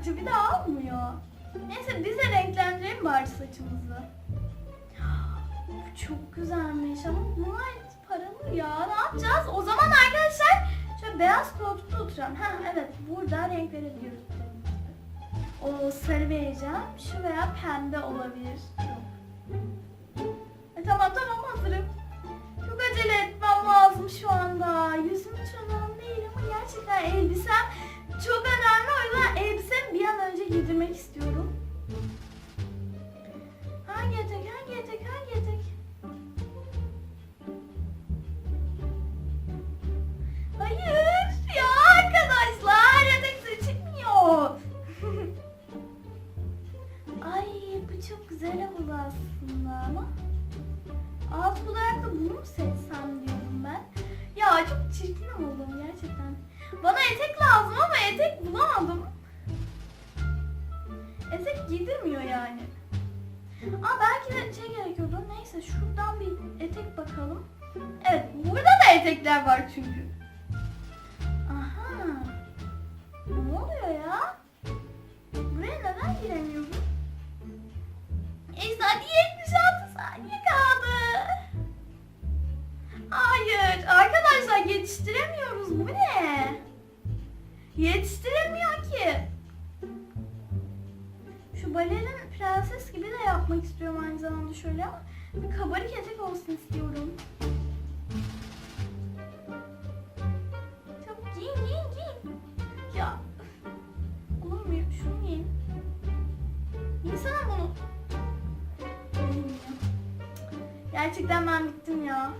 saçı bir daha olmuyor. Neyse biz de renklendirelim bari saçımızı. Çok güzelmiş ama bunlar paralı ya. Ne yapacağız? O zaman arkadaşlar şöyle beyaz koltukta oturalım. Ha evet burada renk verebiliyoruz. O sarı vereceğim. Şu veya pembe olabilir. E, tamam tamam hazırım. Çok acele etmem lazım şu anda. Yüzüm hiç önemli değil ama gerçekten elbisem alt olarak da bunu mu seçsem diyorum ben. Ya çok çirkin oldum gerçekten. Bana etek lazım ama etek bulamadım. Etek giydirmiyor yani. Aa belki de şey gerekiyordu. Neyse şuradan bir etek bakalım. Evet burada da etekler var çünkü. Aha. Ne oluyor ya? Buraya neden giremiyorum? Neyse hadi yetiştiremiyoruz. Bu ne? Yetiştiremiyor ki. Şu balerin prenses gibi de yapmak istiyorum aynı zamanda şöyle ama bir kabarık etek olsun istiyorum. Çabuk giyin giyin giyin. Ya olmuyor şunu giyin. Giysene bunu. Gerçekten ben bittim ya.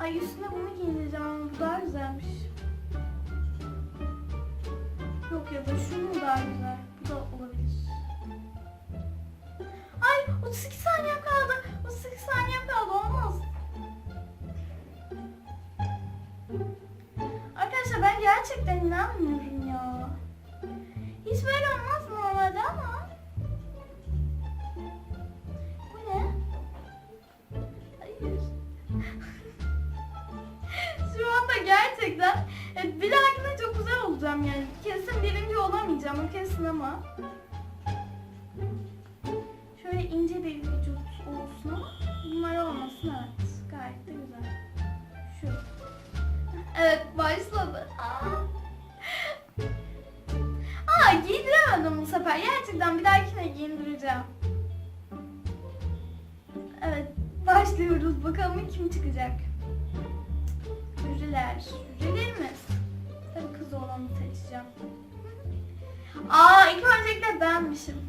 Ay üstüne bunu giyineceğim ama bu daha güzelmiş. Yok ya da şu mu daha güzel? Bu da olabilir. Ay 32 saniye kaldı. 38 saniye kaldı olmaz. Arkadaşlar ben gerçekten inanmıyorum ya. Hiç böyle olmaz normalde ama. Evet, bir dahakine çok güzel olacağım yani. Kesin birinci olamayacağım o kesin ama. Şöyle ince bir vücut olsun bunlar olmasın evet. Gayet de güzel. Şu. Evet başladı. Aa. Aa giydiremedim bu sefer. Gerçekten bir dahakine giyindireceğim. Evet başlıyoruz. Bakalım kim çıkacak. Jüriler. Jürilerimiz. Tabii kız olanı seçeceğim. Aa ilk öncelikle benmişim.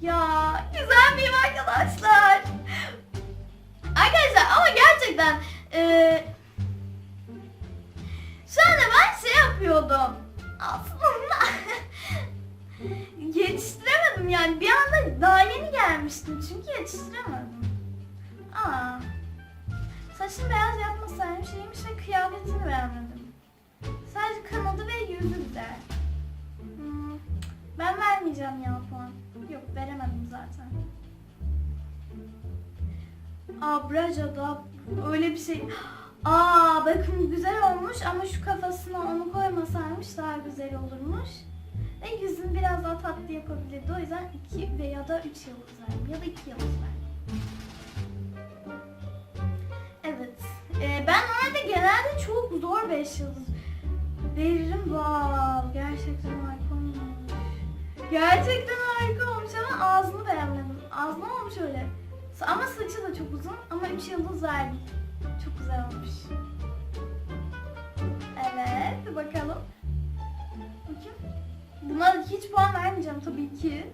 Ya güzel miyim arkadaşlar? Arkadaşlar ama gerçekten eee şu anda ben şey yapıyordum. Aslında yetiştiremedim yani bir anda daha yeni gelmiştim çünkü yetiştiremedim. Aa. Saçını beyaz yapmasaydım şeymiş ve kıyafetini beğenmedim. Sadece kanadı ve yüzü güzel. Hmm, Ben vermeyeceğim ya puan. Yok veremedim zaten. Aa Braja'da öyle bir şey. Aa bakın güzel olmuş ama şu kafasına onu koymasaymış daha güzel olurmuş. Ve yüzünü biraz daha tatlı yapabilirdi. O yüzden 2 veya da 3 yıldız verdim. Ya da 2 yıldız verdim. Evet. Ee, ben normalde genelde çok zor 5 yıldız veririm. Wow, gerçekten harika olmuş. Gerçekten harika olmuş ama ağzını beğenmedim. Ağzını olmuş öyle. Ama saçı da çok uzun ama 3 yıldız verdim. Çok güzel olmuş. Evet, bakalım. Bakayım. Buna hiç puan vermeyeceğim tabii ki.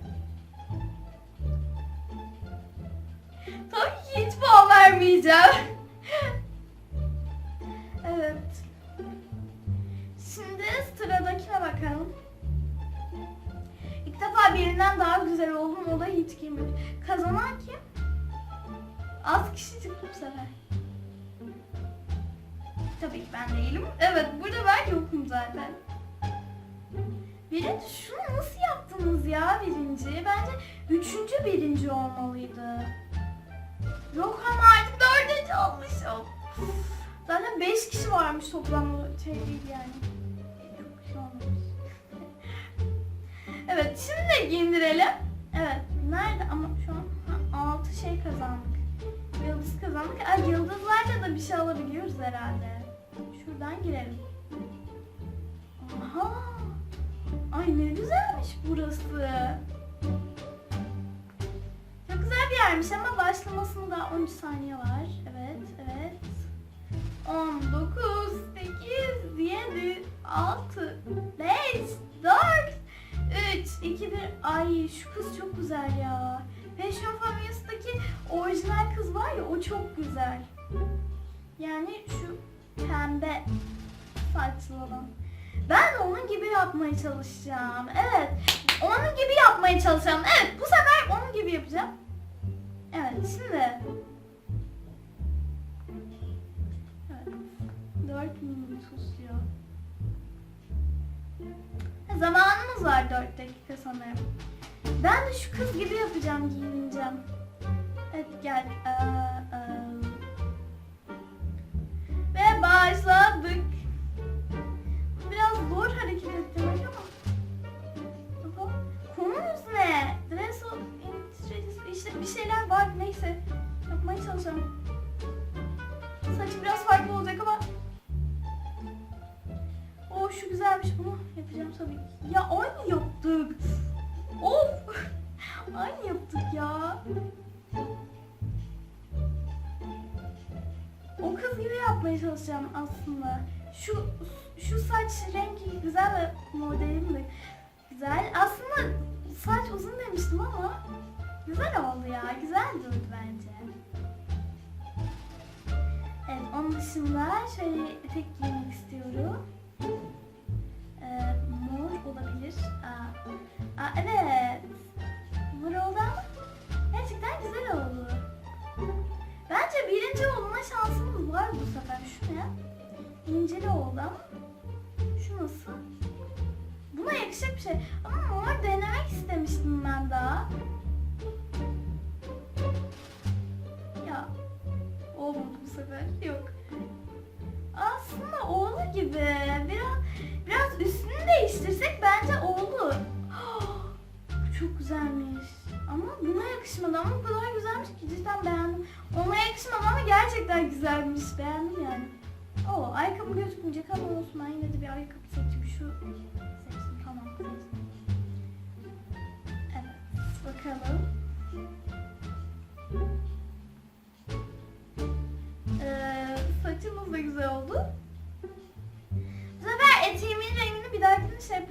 Tabii ki hiç puan vermeyeceğim. Bakalım. İlk defa birinden daha güzel oldum. O da hiç girmedi. Kazanan kim? Az kişi çıktı bu sefer. Tabii ki ben değilim. Evet burada ben yokum zaten. Birinci şunu nasıl yaptınız ya birinci? Bence üçüncü birinci olmalıydı. Yok ama artık dördüncü olmuşum. Zaten 5 kişi varmış toplamda şey değil yani. Evet şimdi giyindirelim. Evet nerede ama şu an 6 şey kazandık. Yıldız kazandık. Ay yıldızlarla da bir şey alabiliyoruz herhalde. Şuradan girelim. Aha. Ay ne güzelmiş burası. Çok güzel bir yermiş ama başlamasında 13 saniye var. Evet, evet. 19, 8, 7, 6, 5, 4, 3, 2, 1. Ay şu kız çok güzel ya. Fashion Familyas'daki orijinal kız var ya o çok güzel. Yani şu pembe saçlı olan. Ben onun gibi yapmaya çalışacağım. Evet. Onun gibi yapmaya çalışacağım. Evet bu sefer onun gibi yapacağım. Evet şimdi. Evet. 4 minut uzuyor. Zamanımız var 4 dakika sanırım. Ben de şu kız gibi yapacağım, giyineceğim. Evet gel. Aynı yaptık ya. O kız gibi yapmaya çalışacağım aslında. Şu şu saç rengi güzel ve modelim de güzel. Aslında saç uzun demiştim ama güzel oldu ya. Güzel durdu bence. Evet onun dışında şöyle etek giymek istiyorum. Gibi. Biraz biraz üstünü değiştirsek bence oldu. Bu çok güzelmiş. Ama buna yakışmadı ama o kadar güzelmiş ki cidden beğendim. Ona yakışmadı ama gerçekten güzelmiş. Beğendim yani. Oo, ayakkabı gözükmeyecek ama olsun ben yine de bir ayakkabı seçeyim. Şu seçtim tamam. Evet bakalım. Ee, saçımız da güzel oldu.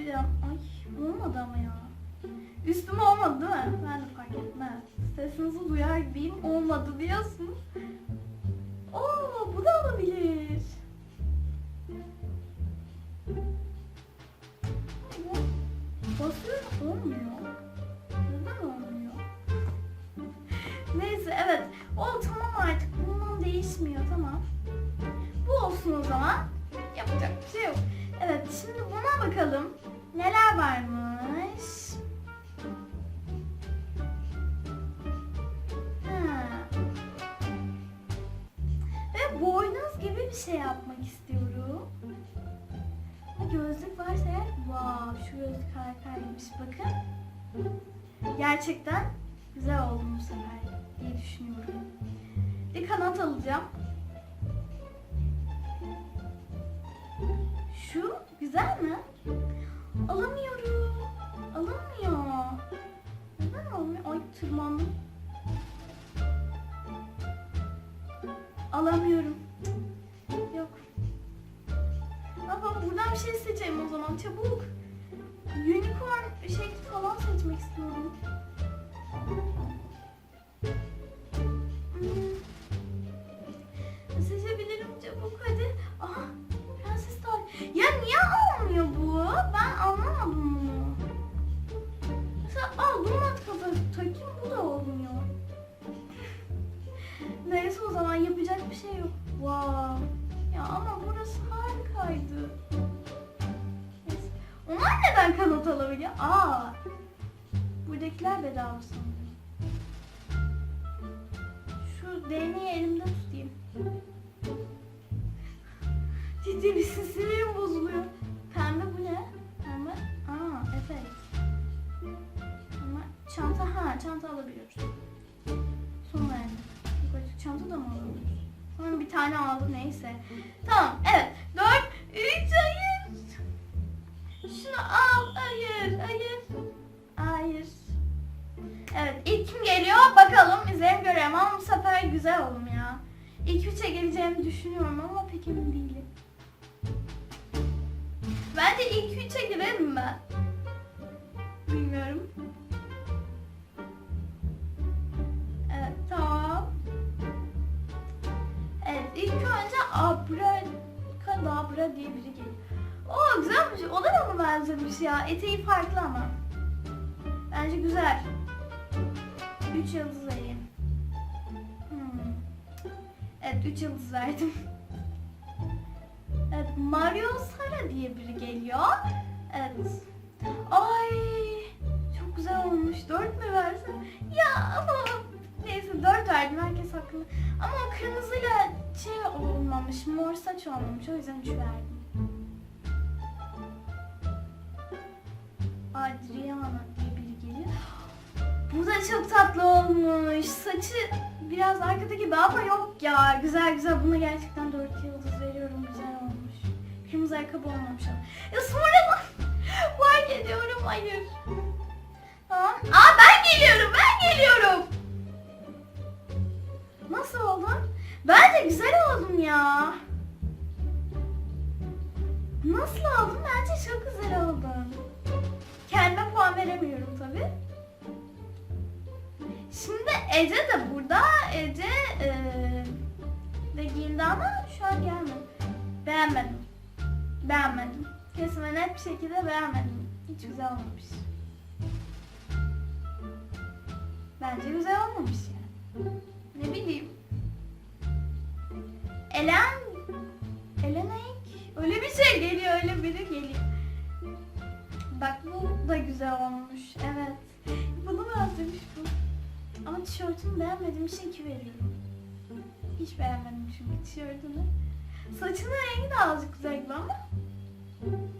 Yapacağım. Ay olmadı ama ya. Üstüm olmadı değil mi? Ben de fark etmez. Sesinizi duyar gibiyim. Olmadı diyorsun. Oo bu da olabilir. Basıyorum olmuyor. Neden olmuyor? Neyse evet. O tamam artık. Bundan değişmiyor tamam. Bu olsun o zaman. Yapacak bir şey yok. Evet şimdi buna bakalım. Wow, şu gözlük harikaymış bakın. Gerçekten güzel oldu bu sefer diye düşünüyorum. Bir kanat alacağım. Şu güzel mi? Alamıyorum. Alamıyor. Neden olmuyor? Ay tırmandım. Alamıyorum. Yok. Yapalım? Buradan bir şey seçeyim o zaman. Çabuk. Unicorn şekli falan seçmek istiyorum. Hmm. Seçebilirim çabuk hadi. Aha prenses tali. Ya niye almıyor bu? Ben anlamadım bunu. Mesela al bunu at kafa takayım bu da olmuyor. Neyse o zaman yapacak bir şey yok. Wow. Ya ama burası harikaydı. Onlar neden kanat alabiliyor? Aa. Buradakiler bedava sanırım. Şu değneği elimde tutayım. Ciddi misin? Sinirim bozuluyor. Pembe bu ne? Pembe. Aa evet. Ama çanta ha çanta alabiliyoruz. Yani. Yukarı çanta da mı alabiliyoruz? Sonra bir tane aldı neyse. Tamam evet. Dört, üç, hayır. Şunu al. Hayır, hayır. Hayır. Evet ilk kim geliyor bakalım izleyelim görelim ama bu sefer güzel oldum ya. İlk üçe geleceğimi düşünüyorum ama pek emin değilim. Bence ilk üçe girerim ben. Bilmiyorum. Evet tamam. Evet ilk önce Abracadabra diye biri geliyor. Oo güzelmiş. O da bana benzemiş ya. Eteği farklı ama. Bence güzel. 3 yıldız vereyim. Hmm. Evet 3 yıldız verdim. Evet Mario Sara diye biri geliyor. Evet. Ay çok güzel olmuş. 4 mü versem? Ya ama neyse 4 verdim herkes hakkında. Ama o kırmızıyla şey olmamış, mor saç olmamış. O yüzden 3 verdim. Adriana diye biri geliyor. Bu da çok tatlı olmuş. Saçı biraz arkada gibi ama yok ya. Güzel güzel. Buna gerçekten 4 yıldız veriyorum. Güzel olmuş. Kırmızı ayakkabı olmamış ama. Ya sonra fark ediyorum. Hayır. Tamam. Aa ben geliyorum. Ben geliyorum. Nasıl oldun? Bence güzel oldum ya. Nasıl oldun? Bence çok güzel oldun. Kendime puan veremiyorum tabii. Şimdi Ece de burada. Ece eee de giyindi ama şu an gelmedi. Beğenmedim. Beğenmedim. Kesin ve net bir şekilde beğenmedim. Hiç güzel olmamış. Bence güzel olmamış yani. Ne bileyim. Elen Elenek öyle bir şey geliyor öyle biri geliyor. Bak bu da güzel olmuş. Evet. Bunu benzemiş bu. Ama tişörtünü beğenmediğim için 2 veriyorum. Hiç beğenmedim çünkü tişörtünü. Saçının rengi de azıcık güzel gibi ama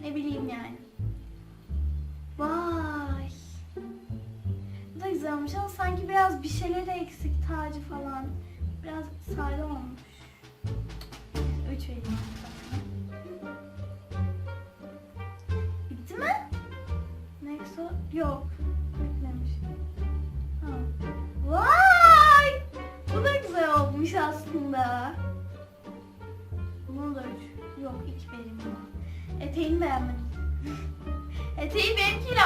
ne bileyim yani. Vay. Bu da güzel olmuş ama sanki biraz bir şeyleri eksik tacı falan. Biraz sade olmuş. 3 vereyim. Yok. Ha. Vay! Bu da güzel olmuş aslında. Bunun da üç. Yok iki benim buna. Eteğini beğenmedim. Eteği benimkiyle